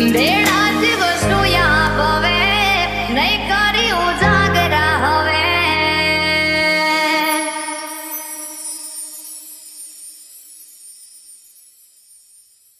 બેડા દિવસનું યા ભવે નહીં કરી ઉજા